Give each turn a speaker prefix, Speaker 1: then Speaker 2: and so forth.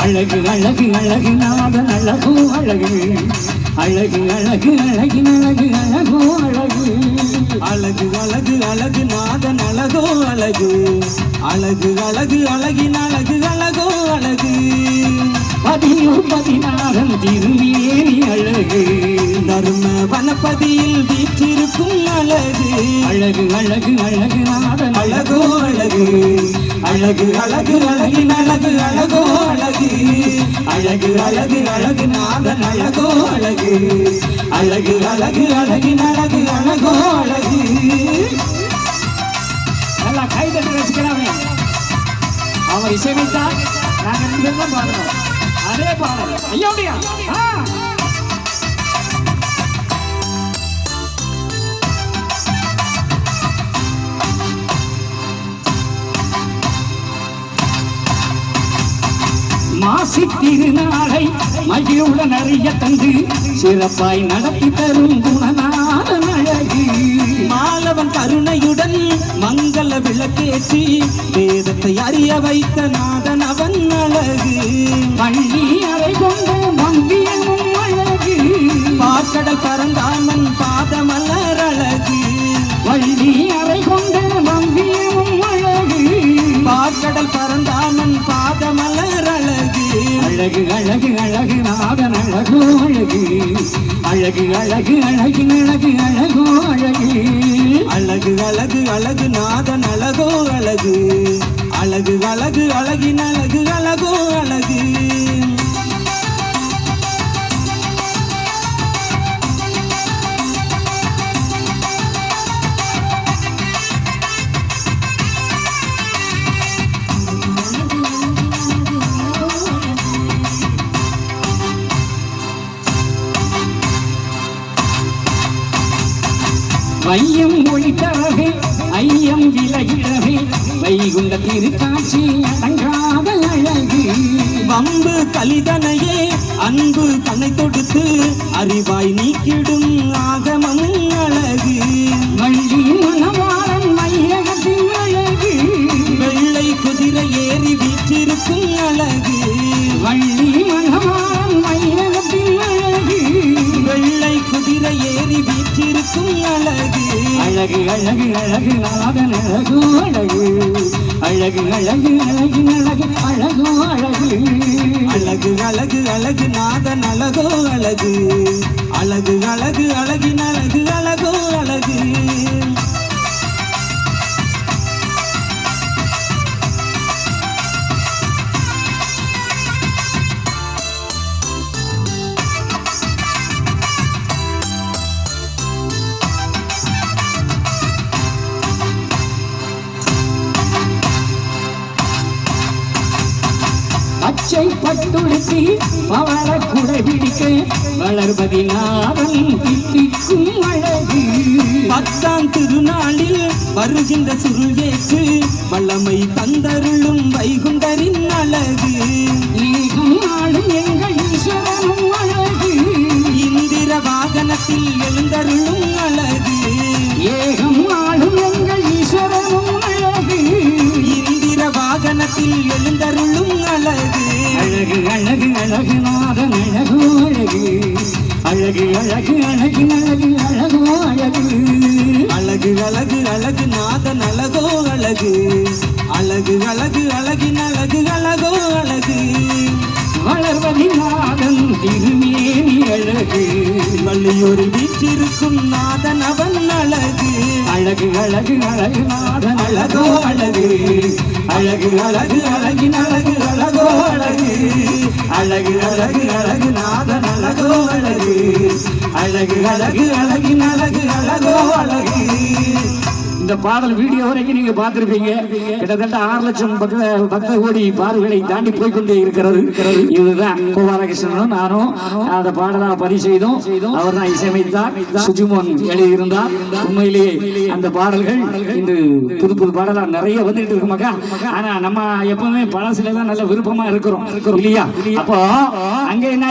Speaker 1: அழகு அழகு அழகு நாதன் அழகோ அழகு அழகு அழகு அழகு அழகு அழகோ அழகு
Speaker 2: அழகு அழகு அழகு நாதன் அழகோ அழகு அழகு அழகு அழகின் அழகு அழகோ அழகு
Speaker 1: பதியோ பதினாறன் திருமேனி அழகு
Speaker 2: தர்ம வனப்பதியில் வீற்றிருக்கும் அழகு
Speaker 1: அழகு அழகு அழகு நாதன்
Speaker 2: அழகோ அழகு அழகு அழகு அழகின் அழகு அழகோ அழகு. அழகு அழகு அழகு நாதன் அழகோ அழகு. அழகு அழகு அழகின் அழகு அழகோ அழகு.
Speaker 1: நல்லா கைதட்டு ரசிக்கலாமே அவர் இசையமைத்தால் நாங்கள் பாடுறோம் அதே பாடல். ஐயா மாசி திருநாளை மகிழ்வுடன் அறிய தந்து சிறப்பாய் நடத்தி தரும் குணநாதன் அழகு.
Speaker 2: மாலவன் கருணையுடன் மங்கள விளக்கேற்றி வேதத்தை அறிய வைத்த நாதன் அழகு
Speaker 1: அழகு
Speaker 2: அழகு
Speaker 1: நாதன் அழகோ அழகு. அழகு அழகு அழகு அழகு அழகோ அழகு.
Speaker 2: அழகு அழகு அழகு நாதன் அழகோ அழகு. அழகு அழகு அழகின் அழகு அழகோ அழகு.
Speaker 1: மையம் ஒளித்தரவே ஐயம் விலகிடவே வைகுண்ட திருக்காட்சி அடங்காத அழகு.
Speaker 2: வம்பு கலிதனையே அன்பு தன்னை தொடுத்து அறிவாய் நீக்கிடும் ஆகமம் அழகு.
Speaker 1: அழகு
Speaker 2: அழகு
Speaker 1: அழகு நாதன் அழகு அழகு. அழகு அழகு அழகு அழகு அழகு அழகு.
Speaker 2: அழகு அழகு அழகு நாதன் அழகோ அழகு. அழகு அழகு அழகின் அழகு அழகோ அழகு.
Speaker 1: பச்சை பட்டுடுத்தி பவள குடை பிடிக்க வளர்பதி நாதன் தித்திக்கும் அழகு.
Speaker 2: பத்தாம் திருநாளில் வருகின்ற சுருள் வல்லமை தந்தருளும் வைகுண்டரின் அழகு.
Speaker 1: ஏகம் எங்கள் ஈஸ்வரனும் அழகு.
Speaker 2: இந்திர வாகனத்தில் எழுந்தருளும் அழகு.
Speaker 1: ஏகம் ஆளும் எங்கள் ஈஸ்வரனும் அழகு.
Speaker 2: இந்திர வாகனத்தில் எழுந்தருளும் அழகு
Speaker 1: அழகு அழகு நாதன் அழகு அழகு. அழகு அழகு அழகு அழகு அழகோ அழகு.
Speaker 2: அழகு அழகு அழகு நாதன் அழகோ அழகு. அழகு அழகு அழகின் அழகு அழகோ அழகு.
Speaker 1: வளர்வதி நாதன் திருமேனி அழகு.
Speaker 2: வள்ளியொரு வீச்சிருக்கும் நாதன் அழகு
Speaker 1: அழகு நாதன் அழகோ. அழகு அழகு அழகு அழகின் அழகு அழகோ. அழகு அழகு அழகு அழகு நாதன் அழகோ. அழகு அழகு அழகு அழகின் அழகு அழகோ அழகு. இந்த பாடல் வீடியோ வரைக்கும் நீங்க பார்த்திருப்பீங்க. கிட்டத்தட்ட ஆறு லட்சம் பக்த பக்த கோடி பார்வைகளை தாண்டி போய்கொண்டே இருக்கிறது. இதுதான் கோபாலகிருஷ்ணனும் நானும். அந்த பாடலாக பதிவு செய்தோம் அவர் தான் இசையமைத்தார். சுஜிமோன் எழுதியிருந்தார். உண்மையிலேயே அந்த பாடல்கள் இந்த புது புது பாடலா நிறைய வந்துட்டு இருக்கு மக்கா. ஆனா நம்ம எப்பவுமே பழசுல தான் நல்ல விருப்பமா இருக்கிறோம். இல்லையா? அப்போ அங்க என்ன